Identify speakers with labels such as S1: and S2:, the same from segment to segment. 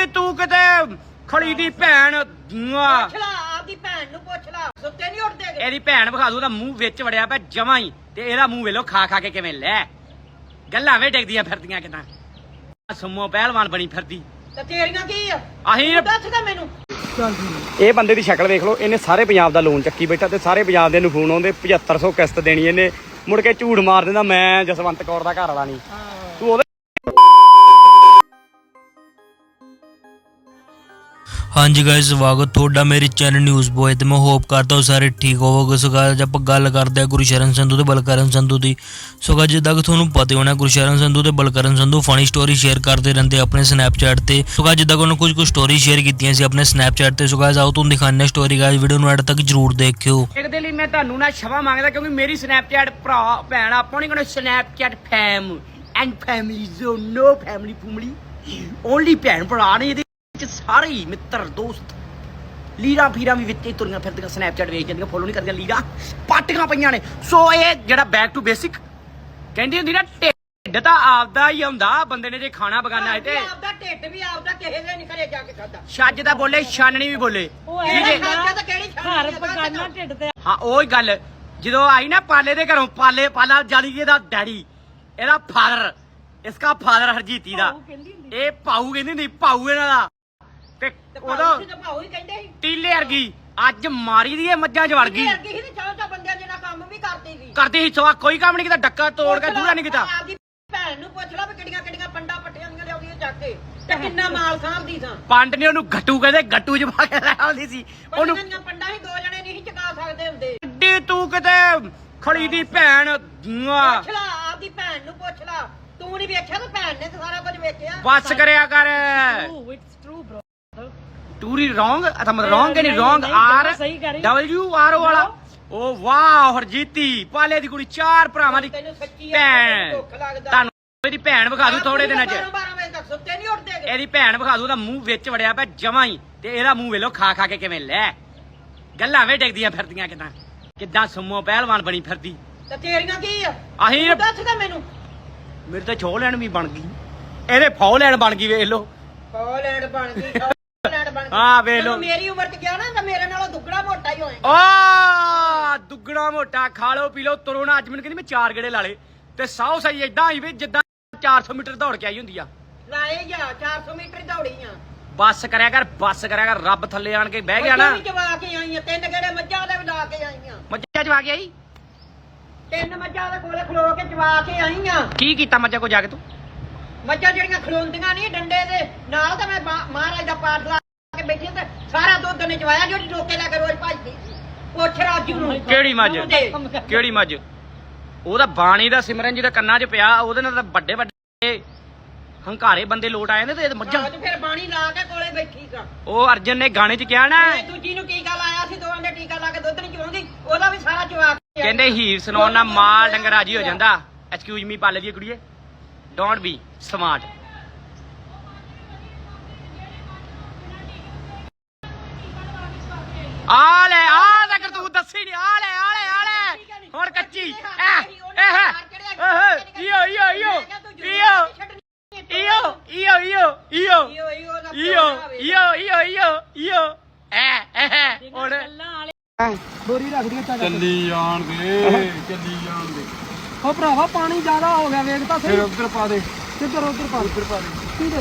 S1: D ਤੂੰ ਕਿਤੇ ਖੜੀ ਦੀ ਭੈਣ ਮੁਆ।
S2: ਪੁੱਛ ਲਾ ਆਪਦੀ ਭੈਣ ਨੂੰ ਪੁੱਛ ਲਾ। ਸੁੱਤੇ ਨਹੀਂ ਉੱਠਦੇ ਗੇ।
S1: ਇਹਦੀ ਭੈਣ ਵਿਖਾ ਦੂ ਦਾ ਮੂੰਹ ਵਿੱਚ ਵੜਿਆ ਪਿਆ ਜਮਾਂ ਹੀ ਤੇ ਇਹਦਾ ਮੂੰਹ ਵੇਲੋ ਖਾ ਖਾ ਕੇ ਕਿਵੇਂ ਲੈ। ਗੱਲਾਂ ਵੇ ਡਿੱਗਦੀਆਂ ਫਿਰਦੀਆਂ ਕਿਦਾਂ। ਸੁਮੋ ਪਹਿਲਵਾਨ ਬਣੀ ਫਿਰਦੀ।
S2: ਤੇ ਤੇਰੀਆਂ ਕੀ ਆ?
S1: ਅਸੀਂ
S2: ਤੂੰ ਦੱਸ ਤਾਂ ਮੈਨੂੰ।
S1: ਇਹ ਬੰਦੇ ਦੀ ਸ਼ਕਲ ਵੇਖ ਲਓ ਇਹਨੇ ਸਾਰੇ ਪੰਜਾਬ ਦਾ ਲੋਨ ਚੱਕੀ ਬੈਠਾ ਤੇ ਸਾਰੇ ਪੰਜਾਬ ਦੇ ਨੂੰ ਫੋਨ ਆਉਂਦੇ 7500 ਕਿਸ਼ਤ ਦੇਣੀ ਇਹਨੇ। ਮੁੜ ਕੇ ਝੂਠ ਮਾਰ ਦਿੰਦਾ ਮੈਂ ਜਸਵੰਤ ਕੌਰ ਦਾ ਘਰ ਵਾਲਾ ਨਹੀਂ
S3: ਹਾਂਜੀ ਗਾਇਸ ਸਵਾਗਤ ਤੁਹਾਡਾ ਮੇਰੇ ਚੈਨਲ ਨਿਊਜ਼ ਬੋਏ ਤੇ ਮੈਂ ਹੋਪ ਕਰਦਾ ਹਾਂ ਸਾਰੇ ਠੀਕ ਹੋਵੋਗੇ। ਸੋ guys, ਆਪਾਂ ਗੱਲ ਕਰਦੇ ਹਾਂ ਗੁਰਸ਼ਰਨ ਸੰਧੂ ਤੇ ਬਲਕਰਨ ਸੰਧੂ ਦੀ। ਸੋ guys, ਜਿੱਦਾਂ ਕਿ ਤੁਹਾਨੂੰ ਪਤਾ ਹੋਣਾ ਗੁਰਸ਼ਰਨ ਸੰਧੂ ਤੇ Balkaran Sandhu funny story share ਕਰਦੇ ਰਹਿੰਦੇ ਆਪਣੇ ਸਨੈਪਚੈਟ ਤੇ। ਸੋ guys, ਜਿੱਦਾਂ ਕਿ ਉਹਨਾਂ ਕੁਝ ਕੁ ਸਟੋਰੀ ਸ਼ੇਅਰ ਕੀਤੀਆਂ ਸੀ ਆਪਣੇ ਸਨੈਪਚੈਟ ਤੇ। ਸੋ guys, ਆਓ ਤੁਹਾਨੂੰ ਦਿਖਾਉਂਦੇ ਸਟੋਰੀ ਗਾਇਸ ਵੀਡੀਓ ਨੂੰ ਐਡ ਤੱਕ ਜਰੂਰ ਦੇਖਿਓ।
S1: ਇੱਕ ਲਈ ਮੈਂ ਤੁਹਾਨੂੰ ਨਾ ਸ਼ਵਾ ਮੰਗਦਾ ਕਿਉਂਕਿ ਮੇਰੀ ਸਨੈਪਚੈਟ ਭਰਾ ਭੈਣ ਆਪਾਂ ਨਹੀਂ ਕਹਿੰਦੇ ਸਨੈਪਚੈਟ ਫੈਮ ਐਂਡ ਫੈਮਿਲੀ ਜ਼ੋ ਨੋ ਫੈਮਿਲੀ ਫੂਮਲੀ ਓਨਲੀ ਭੈਣ ਭਰਾ ਨੇ ਸਾਰੇ ਹੀ ਮਿੱਤਰ ਦੋਸਤ ਲੀਰਾ ਫੀਰਾ ਵੀ ਵਿੱਚ ਹੀ ਤੁਰੀਆਂ ਫਿਰਦੀਆਂ ਸਨੈਪਚੈਟ ਵੇਚ ਜਾਂਦੀਆਂ ਫੋਲੋ ਨਹੀਂ ਕਰਦੀਆਂ ਲੀਰਾ ਪਾਟੀਆਂ ਪਈਆਂ ਨੇ। ਸੋ ਇਹ ਜਿਹੜਾ ਬੈਕ ਟੂ ਬੇਸਿਕ ਕਹਿੰਦੀ ਹੁੰਦੀ ਨਾ ਢਿੱਡ ਤਾਂ ਆਪਦਾ ਹੀ ਹੁੰਦਾ ਬੰਦੇ ਨੇ ਜੇ ਖਾਣਾ ਬਗਾਨਾ ਹੈ ਤੇ।
S2: ਆਪਦਾ ਢਿੱਡ ਵੀ ਆਪਦਾ ਕਿਸੇ ਦੇ ਨਹੀਂ ਘਰੇ ਜਾ ਕੇ ਖਾਦਾ
S1: ਛੱਜ ਦਾ ਬੋਲੇ ਛਾਨਣੀ ਵੀ ਬੋਲੇ।
S2: ਤਾਂ ਕਿਹੜੀ ਘਰ ਪਕਾਨਾ ਢਿੱਡ ਤੇ
S1: ਹਾਂ ਉਹੀ ਗੱਲ ਜਦੋਂ ਆਈ ਨਾ ਪਾਲੇ ਦੇ ਘਰੋਂ ਪਾਲੇ ਪਾਲਾ ਜਾਲੀ ਜੀ ਦਾ ਡੈਡੀ ਇਹਦਾ ਫਾਦਰ ਇਸਕਾ ਫਾਦਰ ਹਰਜੀਤੀ ਦਾ। ਇਹ ਪਾਉ ਕਹਿੰਦੀ ਹੁੰਦੀ ਪਾਉ ਇਹਨਾਂ ਦਾ। ਤੇ
S2: ਉਹਦਾ ਭਾਉ ਹੀ ਕਹਿੰਦੇ ਸੀ।
S1: ਟੀਲੇ ਵਰਗੀ ਅੱਜ ਮਾਰੀ ਦੀ ਇਹ ਮੱਝਾਂ ਚ ਵੜ ਗਈ
S2: ਇਹ ਅੱਗੇ ਹੀ ਤੇ ਚਾਹ ਚਾਹ ਬੰਦਿਆਂ ਜਿਹੜਾ ਕੰਮ ਵੀ ਕਰਦੀ ਸੀ।
S1: ਕਰਦੀ ਸੀ ਸਵਾ ਕੋਈ ਕੰਮ ਨਹੀਂ ਕੀਤਾ ਡੱਕਾ ਤੋੜ ਕੇ ਦੂਰਾ ਨਹੀਂ ਕੀਤਾ।
S2: ਆਪਦੀ ਭੈਣ ਨੂੰ ਪੁੱਛ ਲਾ ਵੀ ਕਿਹੜੀਆਂ ਕਿਹੜੀਆਂ ਪੰਡਾ ਪੱਟੀਆਂ ਦੀਆਂ ਲਿਆਉਂਦੀਆਂ ਚੱਕ ਕੇ। ਤੇ ਕਿੰਨਾ ਮਾਲ ਸਾਂਭਦੀ ਸਾਂ।
S1: ਪੰਡ ਨੇ ਉਹਨੂੰ ਗੱਟੂ ਕਹਿੰਦੇ ਗੱਟੂ ਚ ਪਾ ਕੇ ਲੈ ਆਉਂਦੀ ਸੀ। ਉਹਨੂੰ
S2: ਪੰਡਾ ਹੀ ਦੋ ਜਣੇ ਨਹੀਂ ਸੀ ਚੁਕਾ ਸਕਦੇ ਹੁੰਦੇ।
S1: ਡੀ ਤੂੰ ਕਿਤੇ ਖੜੀ ਦੀ ਭੈਣ।
S2: ਪੁੱਛ ਲਾ ਆਪਦੀ ਭੈਣ ਨੂੰ ਪੁੱਛ ਲਾ। ਤੂੰ ਨਹੀਂ ਵੇਖਿਆ ਤੇ ਭੈਣ ਨੇ ਤਾਂ ਸਾਰਾ ਕੁਝ ਵੇਖਿਆ।
S1: ਬਸ ਕਰਿਆ ਕਰ।
S2: ਟੂਰੀ
S1: ਰੋਂਗ ਅਥਾ ਮਤਲਬ ਰੋਂਗ ਨਹੀਂ ਰੋਂਗ ਆਰ ਡਬਲਯੂ ਆਰ ਵਾਲਾ। ਓ ਵਾਹ ਹਰਜੀਤੀ ਪਾਲੇ ਦੀ ਕੁੜੀ ਚਾਰ ਭਰਾਵਾਂ ਦੀ ਭੈਣ। ਤੁਹਾਨੂੰ ਇਹਦੀ ਭੈਣ ਵਿਖਾ ਦੂ ਥੋੜੇ ਦਿਨਾਂ ਚ।
S2: 12 ਵਜੇ ਤੱਕ ਸੁੱਤੇ ਨਹੀਂ ਉੱਠਦੇ ਗੇ।
S1: ਇਹਦੀ ਭੈਣ ਵਿਖਾ ਦੂ ਦਾ ਮੂੰਹ ਵਿੱਚ ਵੜਿਆ ਪਿਆ ਜਮਾਂ ਹੀ ਤੇ ਇਹਦਾ ਮੂੰਹ ਵੇਲੋ ਖਾ ਖਾ ਕੇ ਕਿਵੇਂ ਲੈ। ਗੱਲਾਂ ਵੇ ਡਿੱਗਦੀਆਂ ਫਿਰਦੀਆਂ ਕਿਦਾਂ। ਕਿਦਾਂ ਸੁਮੋ ਪਹਿਲਵਾਨ ਬਣੀ ਫਿਰਦੀ।
S2: ਤੇ ਤੇਰੀਆਂ ਕੀ ਆ? ਤੂੰ ਦੱਸ ਤਾਂ ਮੈਨੂੰ।
S1: ਮੇਰੇ ਤਾਂ ਛੋ ਲੈਣ ਵੀ ਬਣ ਗਈ। ਇਹਦੇ ਫੌ ਲੈਣ ਬਣ ਗਈ ਵੇਖ ਲੋ
S2: ਗਈ ਕਾਲੈਂਡ ਬਣ ਗਈ
S1: ਹਾਂ, ਵੇਖ।
S2: ਜਦੋਂ ਮੇਰੀ ਉਮਰ ਚ ਗਿਆ ਨਾ ਤਾਂ ਮੇਰੇ ਨਾਲੋਂ ਦੁੱਗਣਾ ਮੋਟਾ ਹੀ ਹੋਏਗਾ।
S1: ਆ ਦੁੱਗਣਾ ਮੋਟਾ ਖਾ ਲਓ ਪੀ ਲਓ। ਤੁਰੋ ਨਾ ਅੱਜ ਮੈਨੂੰ ਕਹਿੰਦੀ ਮੈਂ ਚਾਰ ਗੇੜੇ ਲਾ ਲੇ ਤੇ ਸਾਉ ਸਹੀ ਇਦਾਂ ਆਈ ਵੀ ਜਿੱਦਾਂ 400 ਮੀਟਰ ਦੌੜ ਕੇ ਆਈ ਹੁੰਦੀ ਆ।
S2: ਲਾਏ ਜਾ 400 ਮੀਟਰ ਦੌੜੀ ਆ।
S1: ਬੱਸ ਕਰਿਆ ਕਰ ਬੱਸ ਕਰਿਆ ਕਰ ਰੱਬ ਥੱਲੇ ਆਣ ਕੇ ਬਹਿ ਗਿਆ ਨਾ।
S2: ਮੱਝਾਂ ਵੀ ਚਵਾ ਕੇ ਆਈਆਂ ਤਿੰਨ ਗੇੜੇ ਮੱਝਾਂ ਦੇ ਵਡਾ ਕੇ ਆਈਆਂ
S1: ਮੱਝਾਂ ਚਵਾ ਕੇ ਆਈ?
S2: ਤਿੰਨ ਮੱਝਾਂ ਦੇ ਕੋਲੇ ਖਲੋ ਕੇ ਚਵਾ ਕੇ ਆਈਆਂ
S1: ਕੀ ਕੀਤਾ ਮੱਝਾਂ ਕੋ ਜਾ ਕੇ ਤੂੰ?
S2: ਮੱਝਾਂ ਜਿਹੜੀਆਂ ਖਲੋਂਦੀਆਂ ਨਹੀਂ ਡੰਡੇ ਦੇ ਨਾਲ ਤਾਂ ਮੈਂ ਮਹਾਰਾਜ ਦਾ ਪਾਠ ਲਾ ਕੇ ਬੈਠੀ ਤੇ ਸਾਰਾ ਦੁੱਧ ਨੇ ਚਵਾਇਆ ਜਿਹੜੀ ਟੋਕੇ ਲੈ ਕੇ ਰੋਜ਼ ਭੱਜਦੀ ਪੁੱਛ ਰਾਜੂ ਨੂੰ
S1: ਕਿਹੜੀ ਮੱਝ। ਕਿਹੜੀ ਮੱਝ? ਉਹਦਾ ਬਾਣੀ ਦਾ ਸਿਮਰਨ ਜਿਹਦੇ ਕੰਨਾਂ 'ਚ ਪਿਆ ਉਹਦੇ ਨਾਲ ਤਾਂ ਵੱਡੇ ਵੱਡੇ ਹੰਕਾਰੇ ਬੰਦੇ ਲੋਟ ਆਏ ਨੇ ਤੇ ਇਹ ਤਾਂ ਮੱਝਾਂ।
S2: ਹਾਂ, ਤੇ ਫਿਰ ਬਾਣੀ ਲਾ ਕੇ ਕੋਲੇ ਬੈਠੀ ਸਾਂ।
S1: ਉਹ ਅਰਜਨ ਨੇ ਗਾਣੇ 'ਚ ਕਿਹਾ ਨਾ
S2: ਦੂਜੀ ਨੂੰ ਟੀਕਾ ਲਾਇਆ ਸੀ ਦੋਵਾਂ ਦੇ ਟੀਕਾ ਲਾ ਕੇ ਦੁੱਧ ਨਹੀਂ ਚਵਾਉਂਦੀ ਉਹਦਾ ਵੀ ਸਾਰਾ ਚਵਾ ਕੇ
S1: ਕਹਿੰਦੇ ਹੀਰ ਸੁਣਾਉਣ ਨਾਲ ਮਾਲ ਡੰਗਰ ਰਾਜੀ ਹੋ ਜਾਂਦਾ। ਐਕਸਕਿਊਜ਼ ਮੀ ਪਾਲੇ ਦੀ ਕੁੜੀਏ। ਡੋਂਟ ਬੀ ਸਮਾਰਟ ਐ ਹੁਣ
S4: ਚੱਲੀ ਜਾਣ ਦੇ ਚੱਲੀ ਜਾਣ ਦੇ
S5: ਹੋ ਭਰਾਵਾ ਪਾਣੀ ਜ਼ਿਆਦਾ ਹੋ ਗਿਆ ਵੇਖ ਤਾਂ
S4: ਫਿਰ
S5: ਸਹੀ
S4: ਉੱਧਰ ਪਾ ਦੇ।
S5: ਕਿੱਧਰ ਉਧਰ ਪਾ ਉੱਧਰ ਪਾ ਠੀਕ ਹੈ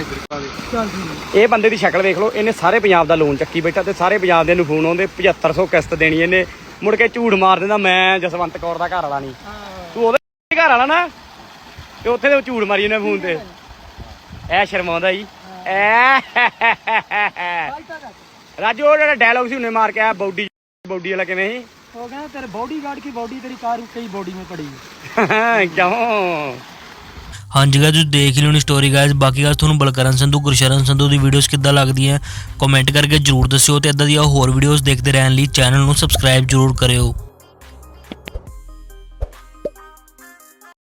S4: ਇੱਧਰ ਪਾ ਦੇ।
S5: ਚੱਲ ਠੀਕ
S1: ਇਹ ਬੰਦੇ ਦੀ ਸ਼ਕਲ ਵੇਖ ਲਓ ਇਹਨੇ ਸਾਰੇ ਪੰਜਾਬ ਦਾ ਲੋਨ ਚੱਕੀ ਬੈਠਾ ਤੇ ਸਾਰੇ ਪੰਜਾਬ ਦੇ ਨੂੰ ਫੋਨ ਆਉਂਦੇ 7500 ਕਿਸ਼ਤ ਦੇਣੀ ਇਹਨੇ। ਮੁੜ ਕੇ ਝੂਠ ਮਾਰ ਦਿੰਦਾ ਮੈਂ ਜਸਵੰਤ ਕੌਰ ਦਾ ਘਰ ਵਾਲਾ ਨਹੀਂ। ਤੂੰ ਉਹਦੇ ਘਰ ਵਾਲਾ ਨਾ ਤੇ ਉੱਥੇ ਤੇ ਝੂਠ ਮਾਰੀ ਇਹਨੇ ਫੋਨ ਤੇ। ਐ ਸ਼ਰਮਾਉਂਦਾ ਜੀ। ਐ। ਰਾਜੂ ਉਹ ਜਿਹੜਾ ਡਾਇਲੌਗ ਸੀ ਉਹਨੇ ਮਾਰ ਕੇ ਆਇਆ ਬਾਡੀ ਬਾਡੀ ਵਾਲਾ ਕਿਵੇਂ ਸੀ?
S5: ਹੋ ਗਿਆ ਤੇਰੇ ਬੋਡੀਗਾਰਡ ਕੀ ਬੋਡੀ ਤੇਰੀ ਕਾਰ ਕਈ ਬੋਡੀ ਮੇ ਪੜੀ
S1: ਕਿਉਂ?
S3: ਹਾਂਜੀ ਗਾਇਜ਼ ਤੁਸੀਂ ਦੇਖ ਲਿਓ ਨੀ ਸਟੋਰੀ ਗਾਇਜ਼ ਬਾਕੀ ਗਾਇਜ਼ ਤੁਹਾਨੂੰ ਬਲਕਰਨ ਸੰਧੂ ਗੁਰਸ਼ਰਨ ਸੰਧੂ ਦੀ ਵੀਡੀਓਜ਼ ਕਿੱਦਾਂ ਲੱਗਦੀਆਂ ਕਮੈਂਟ ਕਰਕੇ ਜਰੂਰ ਦੱਸਿਓ ਤੇ ਇਦਾਂ ਦੀਆਂ ਹੋਰ ਵੀਡੀਓਜ਼ ਦੇਖਦੇ ਰਹਿਣ ਲਈ ਚੈਨਲ ਨੂੰ ਸਬਸਕ੍ਰਾਈਬ ਜਰੂਰ ਕਰਿਓ।